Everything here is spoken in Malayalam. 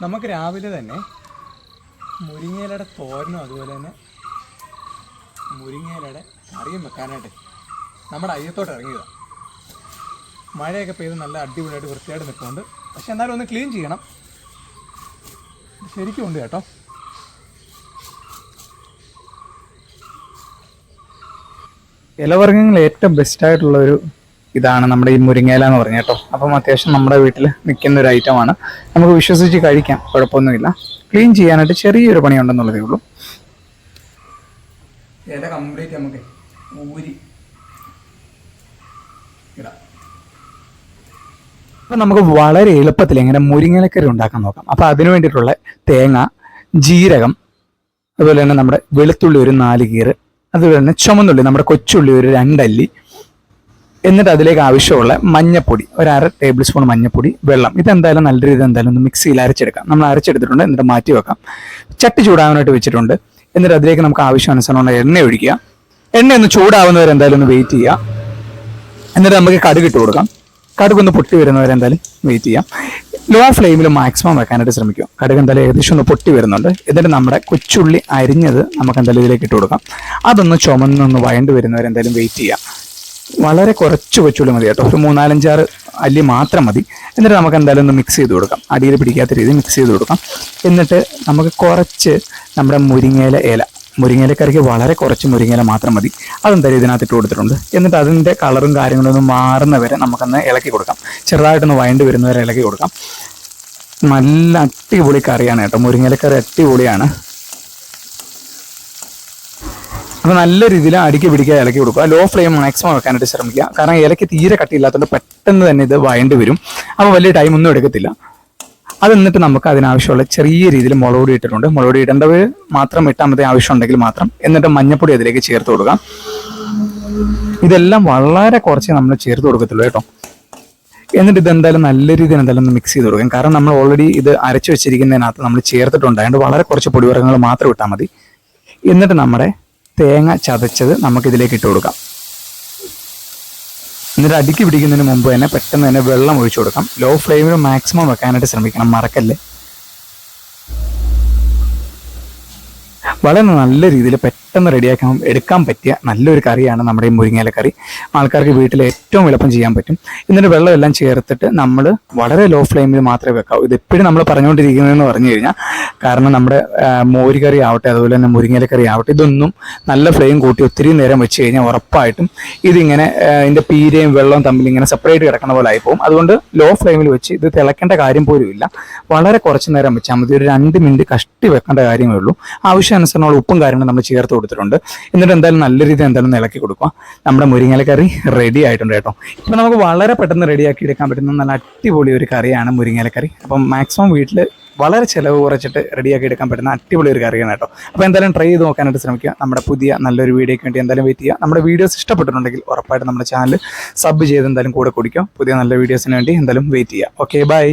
നമുക്ക് രാവിലെ തന്നെ മുരിങ്ങയിലയുടെ തോരനും അതുപോലെ തന്നെ മുരിങ്ങയിലയുടെ കറിയും വെക്കാനായിട്ട് നമ്മുടെ അയ്യത്തോട്ട് ഇറങ്ങിയതാണ് മഴയൊക്കെ പെയ്ത് നല്ല അടിപൊളിയായിട്ട് വൃത്തിയായിട്ട് നിൽക്കുന്നുണ്ട് പക്ഷെ എന്നാലും ഒന്ന് ക്ലീൻ ചെയ്യണം. ശരിക്കും ഉണ്ട് കേട്ടോ. ഇലവർഗങ്ങൾ ഏറ്റവും ബെസ്റ്റ് ആയിട്ടുള്ള ഒരു ഇതാണ് നമ്മുടെ ഈ മുരിങ്ങയില എന്ന് പറഞ്ഞ കേട്ടോ. അപ്പം അത്യാവശ്യം നമ്മുടെ വീട്ടിൽ നിൽക്കുന്ന ഒരു ഐറ്റമാണ് നമുക്ക് വിശ്വസിച്ച് കഴിക്കാം കുഴപ്പമൊന്നുമില്ല. ക്ലീൻ ചെയ്യാനായിട്ട് ചെറിയൊരു പണിയുണ്ടെന്നുള്ളതേ ഉള്ളൂ. ഇല കംപ്ലീറ്റ് നമുക്ക് ഊരി ഇടാം. അപ്പം നമുക്ക് വളരെ എളുപ്പത്തിൽ എങ്ങനെ മുരിങ്ങലക്കറി ഉണ്ടാക്കാൻ നോക്കാം. അപ്പം അതിന് വേണ്ടിയിട്ടുള്ള തേങ്ങ ജീരകം അതുപോലെ തന്നെ നമ്മുടെ വെളുത്തുള്ളി ഒരു നാല് കീറ് അതുപോലെ തന്നെ ചുമന്നുള്ളി നമ്മുടെ കൊച്ചുള്ളി ഒരു രണ്ടല്ലി എന്നിട്ട് അതിലേക്ക് ആവശ്യമുള്ള മഞ്ഞപ്പൊടി ഒരു അര ടേബിൾ സ്പൂൺ മഞ്ഞപ്പൊടി വെള്ളം. ഇതെന്തായാലും നല്ല രീതിയിൽ എന്തായാലും ഒന്ന് മിക്സിയിൽ അരച്ചെടുക്കാം. നമ്മൾ അരച്ചെടുത്തിട്ടുണ്ട് എന്നിട്ട് മാറ്റി വെക്കാം. ചട്ടി ചൂടാവാനായിട്ട് വെച്ചിട്ടുണ്ട്. എന്നിട്ട് അതിലേക്ക് നമുക്ക് ആവശ്യാനുസരണമുള്ള എണ്ണ ഒഴിക്കുക. എണ്ണ ഒന്ന് ചൂടാവുന്നവരെ എന്തായാലും ഒന്ന് വെയിറ്റ് ചെയ്യുക. എന്നിട്ട് നമുക്ക് കടുക് ഇട്ട് കൊടുക്കാം. കടുക് ഒന്ന് പൊട്ടി വരുന്നവരെ എന്തായാലും വെയിറ്റ് ചെയ്യാം. ലോ ഫ്ലെയിമിൽ മാക്സിമം വെക്കാനായിട്ട് ശ്രമിക്കുക. കടുക് എന്തായാലും ഏകദേശം ഒന്ന് പൊട്ടി വരുന്നുണ്ട്. എന്നിട്ട് നമ്മുടെ കൊച്ചുള്ളി അരിഞ്ഞത് നമുക്ക് എന്തായാലും ഇതിലേക്ക് ഇട്ട് കൊടുക്കാം. അതൊന്ന് ചുമന്നൊന്ന് വയണ്ട് വരുന്നവരെ എന്തായാലും വെയിറ്റ് ചെയ്യാം. വളരെ കുറച്ച് വെച്ചുള്ളി മതി കേട്ടോ. ഒരു മൂന്നാലഞ്ചാറ് അല്ലി മാത്രം മതി. എന്നിട്ട് നമുക്ക് എന്തായാലും ഒന്ന് മിക്സ് ചെയ്ത് കൊടുക്കാം. അടിയിൽ പിടിക്കാത്ത രീതിയിൽ മിക്സ് ചെയ്ത് കൊടുക്കാം. എന്നിട്ട് നമുക്ക് കുറച്ച് നമ്മുടെ മുരിങ്ങയില ഇല. മുരിങ്ങയിലക്കറിക്ക് വളരെ കുറച്ച് മുരിങ്ങയില മാത്രം മതി. അതെന്തായാലും ഇതിനകത്ത് ഇട്ട് കൊടുത്തിട്ടുണ്ട്. എന്നിട്ട് അതിന്റെ കളറും കാര്യങ്ങളൊന്നും മാറുന്ന വരെ നമുക്കൊന്ന് ഇളക്കി കൊടുക്കാം. ചെറുതായിട്ടൊന്ന് വയണ്ട് വരുന്നവരെ ഇളക്കി കൊടുക്കാം. നല്ല അടിപൊളി കറിയാണ് കേട്ടോ. മുരിങ്ങയിലക്കറി അടിപൊളിയാണ്. അപ്പോൾ നല്ല രീതിയിൽ അടിക്ക് പിടിക്കുക ഇലക്കി കൊടുക്കുക. ലോ ഫ്ലെയിം മാക്സിമം വെക്കാനായിട്ട് ശ്രമിക്കുക. കാരണം ഇലയ്ക്ക് തീരെ കട്ടിയില്ലാത്തതുകൊണ്ട് പെട്ടെന്ന് തന്നെ ഇത് വയണ്ടി വരും. അപ്പോൾ വലിയ ടൈം ഒന്നും എടുക്കത്തില്ല. അത് എന്നിട്ട് നമുക്ക് അതിനാവശ്യമുള്ള ചെറിയ രീതിയിൽ മുളകുപൊടി ഇട്ടിട്ടുണ്ട്. മുളകുപൊടി ഇടേണ്ടവർ മാത്രം ഇട്ടാൽ മതി. ആവശ്യമുണ്ടെങ്കിൽ മാത്രം. എന്നിട്ട് മഞ്ഞപ്പൊടി അതിലേക്ക് ചേർത്ത് കൊടുക്കാം ഇതെല്ലാം വളരെ കുറച്ച് നമ്മൾ ചേർത്ത് കൊടുക്കത്തുള്ളൂ കേട്ടോ. എന്നിട്ട് ഇതെന്തായാലും നല്ല രീതിയിൽ എന്തായാലും ഒന്ന് മിക്സ് ചെയ്ത് കൊടുക്കാം. കാരണം നമ്മൾ ഓൾറെഡി ഇത് അരച്ചു വെച്ചിരിക്കുന്നതിനകത്ത് നമ്മൾ ചേർത്തിട്ടുണ്ട്. അതുകൊണ്ട് വളരെ കുറച്ച് പൊടിവർഗങ്ങൾ മാത്രം ഇട്ടാൽ മതി. എന്നിട്ട് നമ്മുടെ തേങ്ങ ചതച്ചത് നമുക്കിതിലേക്ക് ഇട്ട് കൊടുക്കാം. എന്നിട്ട് അടുക്കി പിടിക്കുന്നതിന് മുമ്പ് തന്നെ പെട്ടെന്ന് തന്നെ വെള്ളം ഒഴിച്ചു കൊടുക്കാം. ലോ ഫ്ലെയിമിൽ മാക്സിമം വെക്കാനായിട്ട് ശ്രമിക്കണം. മറക്കല്ലേ? വളരെ നല്ല രീതിയിൽ പെട്ടെന്ന് റെഡിയാക്കാൻ എടുക്കാൻ പറ്റിയ നല്ലൊരു കറിയാണ് നമ്മുടെ ഈ മുരിങ്ങയില കറി. ആൾക്കാർക്ക് വീട്ടിൽ ഏറ്റവും എളുപ്പം ചെയ്യാൻ പറ്റും. എന്നിട്ട് വെള്ളം എല്ലാം ചേർത്തിട്ട് നമ്മൾ വളരെ ലോ ഫ്ലെയിമിൽ മാത്രമേ വെക്കാവൂ. ഇത് എപ്പോഴും നമ്മൾ പറഞ്ഞുകൊണ്ടിരിക്കുന്നതെന്ന് പറഞ്ഞു കഴിഞ്ഞാൽ കാരണം നമ്മുടെ മോര് കറി ആവട്ടെ അതുപോലെ തന്നെ മുരിങ്ങയില കറി ആവട്ടെ ഇതൊന്നും നല്ല ഫ്ലെയിം കൂട്ടി ഒത്തിരി നേരം വെച്ച് കഴിഞ്ഞാൽ ഉറപ്പായിട്ടും ഇതിങ്ങനെ ഇതിന്റെ പീരയും വെള്ളവും തമ്മിൽ ഇങ്ങനെ സെപ്പറേറ്റ് കിടക്കുന്ന പോലെ ആയിപ്പോവും. അതുകൊണ്ട് ലോ ഫ്ലെയിമിൽ വെച്ച് ഇത് തിളക്കേണ്ട കാര്യം പോലും ഇല്ല. വളരെ കുറച്ച് നേരം വെച്ചാൽ മതി. ഒരു രണ്ട് മിനിറ്റ് കഷ്ടി വെക്കേണ്ട കാര്യമേ ഉള്ളൂ. ആവശ്യാനുസരണമുള്ള ഉപ്പും കാര്യങ്ങളും നമ്മൾ ചേർത്ത് കൊടുത്തിട്ടുണ്ട്. എന്നിട്ട് എന്തായാലും നല്ല രീതിയിൽ എന്തായാലും ഇളക്കി കൊടുക്കുക നമ്മുടെ മുരിങ്ങലക്കറി കറി റെഡി ആയിട്ടുണ്ട് കേട്ടോ. ഇപ്പം നമുക്ക് വളരെ പെട്ടെന്ന് റെഡിയാക്കി എടുക്കാൻ പറ്റുന്ന നല്ല അടിപൊളി ഒരു കറിയാണ് മുരിങ്ങലക്കറി കറി. അപ്പം മാക്സിമം വീട്ടിൽ വളരെ ചിലവ് കുറച്ചിട്ട് റെഡിയാക്കി എടുക്കാൻ പറ്റുന്ന അടിപൊളി ഒരു കറിയാണ് കേട്ടോ. അപ്പോൾ എന്തായാലും ട്രൈ ചെയ്ത് നോക്കാനായിട്ട് ശ്രമിക്കുക. നമ്മുടെ പുതിയ നല്ലൊരു വീഡിയോയ്ക്ക് വേണ്ടി എന്തായാലും വെയിറ്റ് ചെയ്യുക. നമ്മുടെ വീഡിയോസ് ഇഷ്ടപ്പെട്ടിട്ടുണ്ടെങ്കിൽ ഉറപ്പായിട്ട് നമ്മുടെ ചാനൽ സബ് ചെയ്ത് എന്തായാലും കൂടെ കുടിക്കുക. പുതിയ നല്ല വീഡിയോസിന് വേണ്ടി എന്തായാലും വെയിറ്റ് ചെയ്യുക. Okay bye